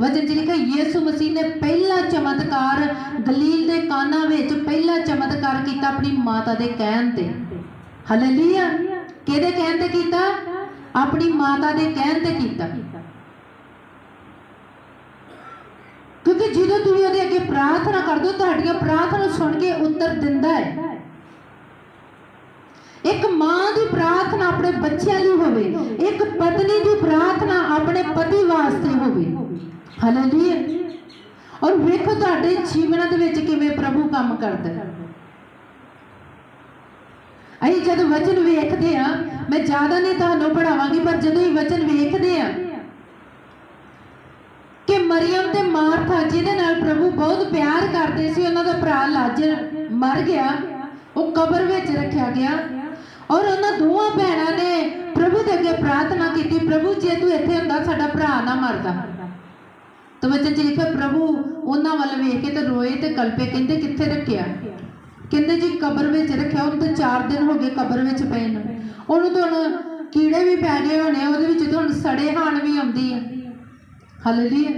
ਵਚਨ ਚ ਲਿਖਿਆ, ਯੀਸ਼ੂ ਮਸੀਹ ਨੇ ਪਹਿਲਾ ਚਮਤਕਾਰ ਗਲੀਲ ਦੇ ਕਾਨਾ ਵਿੱਚ ਪਹਿਲਾ ਚਮਤਕਾਰ ਕੀਤਾ ਆਪਣੀ ਮਾਤਾ ਦੇ ਕਹਿਣ ਤੇ। ਹਾਲੇਲੂਇਆ ਕਿਹਦੇ ਕਹਿਣ ਤੇ ਕੀਤਾ? ਆਪਣੀ ਮਾਤਾ ਦੇ ਕਹਿਣ ਤੇ ਕੀਤਾ। ਕਿਉਂਕਿ ਜਦੋਂ ਤੁਸੀਂ ਉਹਦੇ ਅੱਗੇ ਪ੍ਰਾਰਥਨਾ ਕਰਦੇ ਹੋ, ਤੁਹਾਡੀਆਂ ਪ੍ਰਾਰਥਨਾ ਸੁਣ ਕੇ ਉੱਤਰ ਦਿੰਦਾ ਹੈ। ਇੱਕ ਮਾਂ ਪ੍ਰਾਰਥਨਾ ਆਪਣੇ ਬੱਚਿਆਂ ਲਈ ਹੋਵੇ, ਇੱਕ ਪਤਨੀ ਦੀ ਪ੍ਰਾਰਥਨਾ ਆਪਣੇ ਪਤੀ ਵਾਸਤੇ ਹੋਵੇ। ਹਾਲੇਲੂਇਆ ਔਰ ਵੇਖੋ ਤੁਹਾਡੇ ਜੀਵਨਾਂ ਦੇ ਵਿੱਚ ਕਿਵੇਂ ਪ੍ਰਭੂ ਕੰਮ ਕਰਦਾ ਹੈ। ਅਸੀਂ ਜਦ ਵਚਨ ਵੇਖਦੇ ਆ ਮੈਂ ਜ਼ਿਆਦਾ ਨਹੀਂ ਤੁਹਾਨੂੰ ਪੜਾਵਾਂਗੀ ਪਰ ਜਦੋਂ ਹੀ ਵਚਨ ਵੇਖਦੇ ਆ ਕਿ ਮਰੀਮ ਤੇ ਮਾਰਥਾ, ਜਿਹਦੇ ਨਾਲ ਪ੍ਰਭੂ ਬਹੁਤ ਪਿਆਰ ਕਰਦੇ ਸੀ, ਉਹਨਾਂ ਦਾ ਭਰਾ ਲਾਜ਼ਰ ਮਰ ਗਿਆ, ਉਹ ਕਬਰ ਵਿੱਚ ਰੱਖਿਆ ਗਿਆ ਔਰ ਉਹਨਾਂ ਦੋਵਾਂ ਭੈਣਾਂ ਨੇ ਪ੍ਰਭੂ ਦੇ ਅੱਗੇ ਪ੍ਰਾਰਥਨਾ ਕੀਤੀ, ਪ੍ਰਭੂ, ਜੇ ਤੂੰ ਇੱਥੇ ਹੁੰਦਾ, ਸਾਡਾ ਭਰਾ ਨਾ ਮਰਦਾ। ਤਾਂ ਵਚਨ ਚ ਲਿਖਿਆ ਪ੍ਰਭੂ ਉਹਨਾਂ ਵੱਲ ਵੇਖ ਕੇ ਤੇ ਰੋਏ ਤੇ ਕਲਪੇ ਕਹਿੰਦੇ, ਕਿੱਥੇ ਰੱਖਿਆ? ਕਹਿੰਦੇ ਜੀ, ਕਬਰ ਵਿੱਚ ਰੱਖਿਆ ਉਹਨੂੰ ਤਾਂ 4 ਦਿਨ ਹੋ ਗਏ ਕਬਰ ਵਿੱਚ ਪਏ ਨੂੰ। ਉਹਨੂੰ ਤਾਂ ਹੁਣ ਕੀੜੇ ਵੀ ਪੈ ਗਏ ਹੋਣੇ, ਉਹਦੇ ਵਿੱਚ ਤਾਂ ਹੁਣ ਸੜੇ ਹਾਣ ਵੀ ਆਉਂਦੀ ਆ। ਹਾਲੇਲੂਇਆ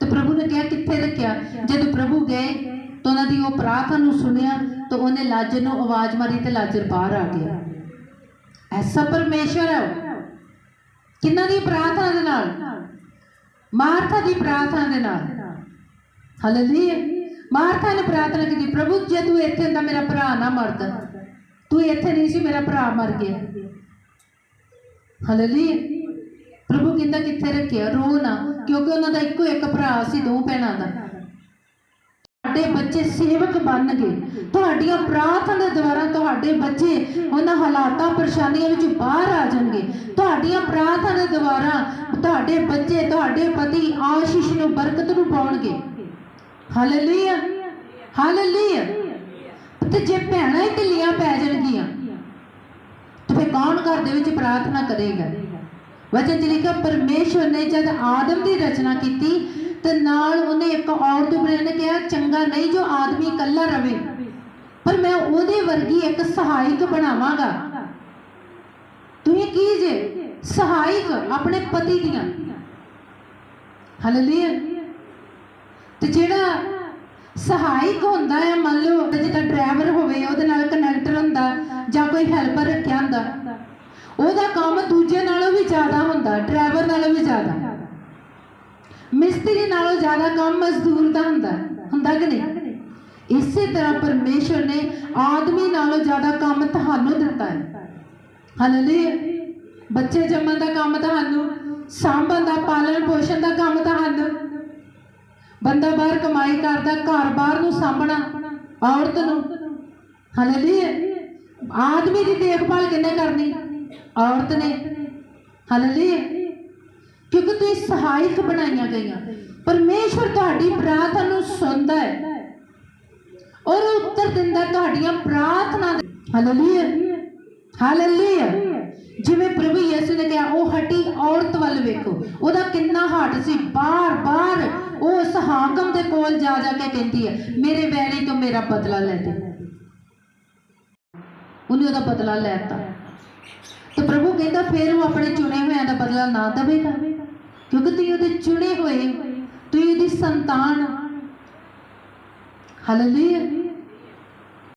ਤੇ ਪ੍ਰਭੂ ਨੇ ਕਿਹਾ, ਕਿੱਥੇ ਰੱਖਿਆ? ਜਦੋਂ ਪ੍ਰਭੂ ਗਏ ਤਾਂ ਉਹਨਾਂ ਦੀ ਉਹ ਪ੍ਰਾਰਥਨਾ ਨੂੰ ਸੁਣਿਆ ਤਾਂ ਉਹਨੇ ਲਾਜ਼ਰ ਨੂੰ ਆਵਾਜ਼ ਮਾਰੀ ਤੇ ਲਾਜ਼ਰ ਬਾਹਰ ਆ ਗਿਆ। ਐਸਾ ਪਰਮੇਸ਼ਵਰ ਹੈ ਉਹ। ਦੀ ਪ੍ਰਾਰਥਨਾ ਦੇ ਨਾਲ? ਮਾਰਥਾ ਦੀ ਪ੍ਰਾਰਥਨਾ ਦੇ ਨਾਲ। ਹਾਲੇਲੂਇਆ ਮਾਰਥਾ ਨੇ ਪ੍ਰਾਰਥਨਾ ਕੀਤੀ, ਪ੍ਰਭੂ, ਜੇ ਤੂੰ ਇੱਥੇ ਹੁੰਦਾ, ਮੇਰਾ ਭਰਾ ਨਾ ਮਰਦਾ। ਤੂੰ ਇੱਥੇ ਨਹੀਂ ਸੀ, ਮੇਰਾ ਭਰਾ ਮਰ ਗਿਆ। ਹਾਲੇਲੂਇਆ ਪ੍ਰਭੂ ਕਹਿੰਦਾ ਕਿੱਥੇ ਰੱਖਿਆ? ਰੋ ਨਾ, ਕਿਉਂਕਿ ਉਹਨਾਂ ਦਾ ਇੱਕੋ ਇੱਕ ਭਰਾ ਸੀ, ਦੋ ਭੈਣਾਂ ਦਾ। ਤੁਹਾਡੇ ਬੱਚੇ ਸੇਵਕ ਬਣਨਗੇ। ਤੁਹਾਡੀਆਂ ਪ੍ਰਾਰਥਨਾ ਦੇ ਦੁਆਰਾ ਤੁਹਾਡੇ ਬੱਚੇ ਉਹਨਾਂ ਹਾਲਾਤਾਂ ਪਰੇਸ਼ਾਨੀਆਂ ਵਿੱਚ ਬਾਹਰ ਆ ਜਾਣਗੇ। ਤੁਹਾਡੀਆਂ ਪ੍ਰਾਰਥਨਾ ਦੇ ਦੁਆਰਾ ਤੁਹਾਡੇ ਬੱਚੇ ਤੁਹਾਡੇ ਪਤੀ ਆਸ਼ੀਸ਼ ਨੂੰ ਬਰਕਤ ਨੂੰ ਪਾਉਣਗੇ। ਹਾਲੇਲੂਇਆ ਹਾਲੇਲੂਇਆ ਤੇ ਜੇ ਭੈਣਾਂ ਹੀ ਢਿੱਲੀਆਂ ਪੈ ਜਾਣਗੀਆਂ ਤੇ ਫਿਰ ਕੌਣ ਘਰ ਦੇ ਵਿੱਚ ਪ੍ਰਾਰਥਨਾ ਕਰੇਗਾ। ਵਚਨ ਚ ਲਿਖਿਆ ਪਰਮੇਸ਼ਵਰ ਨੇ ਜਦ ਆਦਮ ਦੀ ਰਚਨਾ ਕੀਤੀ ਤੇ ਨਾਲ ਉਹਨੇ ਇੱਕ ਔਰਤ ਬਣਾਈ ਨੇ ਕਿਹਾ, ਚੰਗਾ ਨਹੀਂ ਜੋ ਆਦਮੀ ਇਕੱਲਾ ਰਵੇ, ਪਰ ਮੈਂ ਉਹਦੇ ਵਰਗੀ ਇੱਕ ਸਹਾਇਕ ਬਣਾਵਾਂਗਾ। ਤੁਸੀਂ ਕੀ ਜੇ? ਸਹਾਇਕ ਆਪਣੇ ਪਤੀ ਦੀਆਂ। ਹਾਲੇਲੂਇਆ। ਤੇ ਜਿਹੜਾ ਸਹਾਇਕ ਹੁੰਦਾ ਹੈ ਮੰਨ ਲਓ ਜਿੱਦਾਂ ਡਰਾਈਵਰ ਹੋਵੇ, ਉਹਦੇ ਨਾਲ ਕਨੈਕਟਰ ਹੁੰਦਾ, ਜਾਂ ਕੋਈ ਹੈਲਪਰ ਰੱਖਿਆ ਹੁੰਦਾ, ਉਹਦਾ ਕੰਮ ਦੂਜੇ ਨਾਲੋਂ ਵੀ ਜ਼ਿਆਦਾ ਹੁੰਦਾ, ਡਰਾਈਵਰ ਨਾਲੋਂ ਵੀ ਜ਼ਿਆਦਾ। ਮਿਸਤਰੀ ਨਾਲੋਂ ਜ਼ਿਆਦਾ ਕੰਮ ਮਜ਼ਦੂਰ ਦਾ ਹੁੰਦਾ ਹੁੰਦਾ ਕਿ ਨਹੀਂ? ਇਸੇ ਤਰ੍ਹਾਂ ਪਰਮੇਸ਼ਵਰ ਨੇ ਆਦਮੀ ਨਾਲੋਂ ਜ਼ਿਆਦਾ ਕੰਮ ਤੁਹਾਨੂੰ ਦਿੱਤਾ ਹੈ। ਹਾਲੇਲੂਇਆ ਬੱਚੇ ਜੰਮਣ ਦਾ ਕੰਮ ਤੁਹਾਨੂੰ ਸਾਂਭਣ ਦਾ ਪਾਲਣ ਪੋਸ਼ਣ ਦਾ ਕੰਮ ਤੁਹਾਨੂੰ। ਬੰਦਾ ਬਾਹਰ ਕਮਾਈ ਕਰਦਾ ਘਰ-ਬਾਰ ਨੂੰ ਸਾਂਭਣਾ ਔਰਤ ਨੂੰ। ਹਾਲੇਲੂਇਆ ਆਦਮੀ ਦੀ ਦੇਖਭਾਲ ਕਿੰਨੇ ਕਰਨੀ? ਔਰਤ ਨੇ। ਹਾਲੇਲੂਇਆ ਕਿਉਂਕਿ ਤੁਸੀਂ ਸਹਾਇਕ ਬਣਾਈਆਂ ਗਈਆਂ। ਪਰਮੇਸ਼ਵਰ ਤੁਹਾਡੀ ਪ੍ਰਾਰਥਨਾ ਨੂੰ ਸੁਣਦਾ ਹੈ। ਔਰ ਉਹ ਉੱਤਰ ਦਿੰਦਾ ਤੁਹਾਡੀਆਂ ਪ੍ਰਾਰਥਨਾ ਦੇ ਹਾਲੇਲੂਇਆ ਹਾਲੇਲੂਇਆ ਜਿਵੇਂ ਪ੍ਰਭੂ ਯਿਸੂ ਨੇ ਕਿਹਾ, ਉਹ ਹਟੀ ਔਰਤ ਵੱਲ ਵੇਖੋ। ਉਹਦਾ ਕਿੰਨਾ ਹੱਟ ਸੀ। ਬਾਰ-ਬਾਰ ਉਹ ਉਸ ਹਾਕਮ ਦੇ ਕੋਲ ਜਾ ਜਾ ਕੇ ਕਹਿੰਦੀ ਹੈ, ਮੇਰੇ ਵੈਰੀ ਤੋਂ ਮੇਰਾ ਬਦਲਾ ਲੈ ਦੇ। ਉਹਨੇ ਉਹਦਾ ਬਦਲਾ ਲੈਤਾ ਤੇ ਪ੍ਰਭੂ ਕਹਿੰਦਾ, ਫਿਰ ਉਹ ਆਪਣੇ ਚੁਣੇ ਹੋਇਆਂ ਦਾ ਬਦਲਾ ਨਾ ਦੇਵੇਗਾ? ਕਿਉਂਕਿ ਤੁਸੀਂ ਉਹਦੇ ਚੁਣੇ ਹੋਏ ਤੁਸੀਂ ਉਹਦੀ ਸੰਤਾਨ। ਹਾਲੇਲੂਇਆ